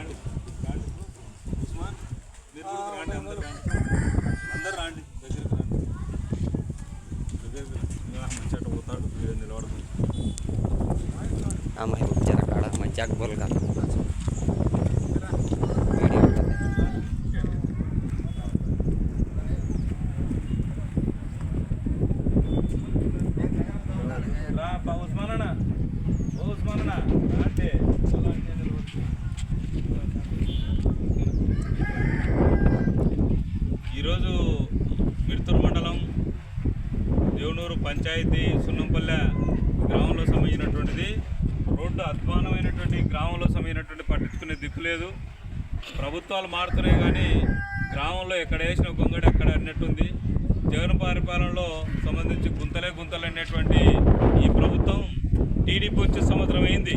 రాండి. రాండి. ఉస్మాన్ మీరు కూడా రాండి అందరు రాండి. అందరు రాండి. దగ్గరికి రండి. దగ్గరికి రండి. మంచి అట్ట పోతాడు. మీరు నిలబడదు ఆ మహిళ జర కాడ మంచిగా బోల్ కాదు. వీడియో ఉంటుంది. రా పా ఉస్మాన్ అన్న ఓ ఉస్మాన్ అన్న పంచాయతీ సున్నంపల్లె గ్రామంలో సంబంధించినటువంటిది రోడ్డు అధ్వానమైనటువంటి గ్రామంలో సంబంధించినటువంటి పట్టించుకునే దిక్కు లేదు. ప్రభుత్వాలు మారుతున్నాయి కానీ గ్రామంలో ఎక్కడ వేసిన గొంగడి అక్కడ అన్నట్టుంది. జగన్ పరిపాలనలో సంబంధించి గుంతలే గుంతలు అనేటువంటి ఈ ప్రభుత్వం టీడీపీ వచ్చే సంవత్సరం అయింది.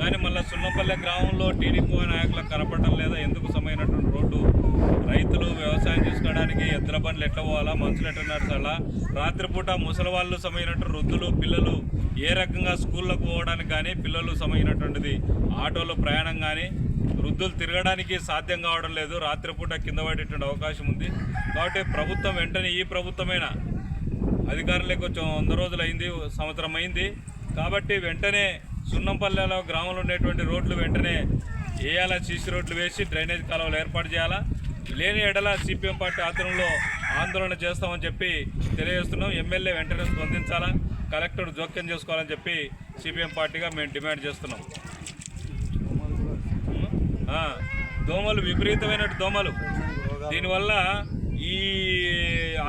కానీ మళ్ళీ సున్నపల్లె గ్రామంలో టీడీపీ నాయకులకు కనపడటం లేదా ఎందుకు సమయమైనటువంటి రోడ్డు ఎద్దుల బండ్లు ఎట్లా పోవాలా? మనుషులు ఎట్లా నడచాలా రాత్రిపూట ముసలి వాళ్ళు సమైనటువంటి వృద్ధులు పిల్లలు ఏ రకంగా స్కూళ్ళకు పోవడానికి కానీ పిల్లలు సమైనటువంటిది ఆటోలో ప్రయాణం కానీ వృద్ధులు తిరగడానికి సాధ్యం కావడం లేదు. రాత్రిపూట కింద పడేటువంటి అవకాశం ఉంది. కాబట్టి ప్రభుత్వం వెంటనే ఈ ప్రభుత్వమైన? అధికారులే కొంచెం వంద రోజులు అయింది సంవత్సరం అయింది. కాబట్టి వెంటనే సున్నంపల్లెలో గ్రామంలో ఉండేటువంటి రోడ్లు వెంటనే వేయాలా? సీసీ రోడ్లు వేసి డ్రైనేజ్ కాలువలు ఏర్పాటు చేయాలా? లేని ఎడల సిపిఎం పార్టీ ఆధ్వర్యంలో ఆందోళన చేస్తామని చెప్పి తెలియజేస్తున్నాం. ఎమ్మెల్యే వెంటనే స్పందించాలా? కలెక్టర్ జోక్యం చేసుకోవాలని చెప్పి సిపిఎం పార్టీగా మేము డిమాండ్ చేస్తున్నాం. దోమలు విపరీతమైన దోమలు. దీనివల్ల ఈ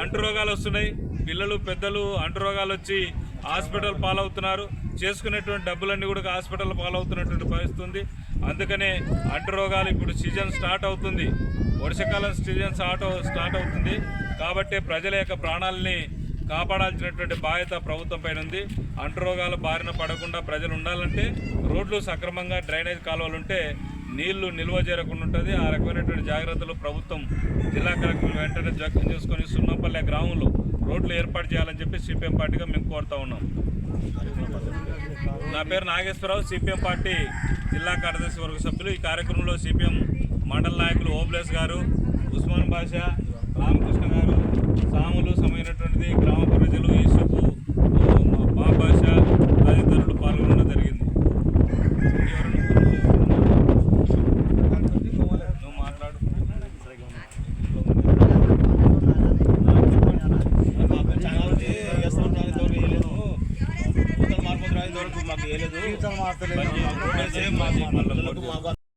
అంటు రోగాలు వస్తున్నాయి. పిల్లలు పెద్దలు అంటు రోగాలు వచ్చి హాస్పిటల్ పాలవుతున్నారు. చేసుకునేటువంటి డబ్బులన్నీ కూడా హాస్పిటల్ పాలవుతున్నటువంటి పరిస్థితి ఉంది. అందుకనే అంటు రోగాలు ఇప్పుడు సీజన్ స్టార్ట్ అవుతుంది. వర్షాకాలం సీజన్ స్టార్ట్ స్టార్ట్ అవుతుంది. కాబట్టి ప్రజల యొక్క ప్రాణాలని కాపాడాల్సినటువంటి బాధ్యత ప్రభుత్వం పైన ఉంది. అంటు రోగాలు బారిన పడకుండా ప్రజలు ఉండాలంటే రోడ్లు సక్రమంగా డ్రైనేజ్ కాలువలు ఉంటే నీళ్ళు నిల్వ చేరకుండా ఉంటుంది. ఆ రకమైనటువంటి జాగ్రత్తలు ప్రభుత్వం జిల్లా కలెక్టర్ వెంటనే జోక్యం చేసుకొని సున్నపల్లె గ్రామంలో రోడ్లు ఏర్పాటు చేయాలని చెప్పి సిపిఎం పార్టీగా మేము కోరుతా ఉన్నాం. నా పేరు నాగేశ్వరరావు సిపిఎం పార్టీ జిల్లా కార్యదర్శి వర్గ సభ్యులు. ఈ కార్యక్రమంలో సిపిఎం మండల నాయకులు ఓబ్లేస్ గారు ఉస్మాన్ బాషా రామకృష్ణ గారు సాములు సమైనటువంటిది గ్రామ ప్రజలు యూసుఫ్ మా బాబు తదితరులు పాల్గొనడం జరిగింది. మాకు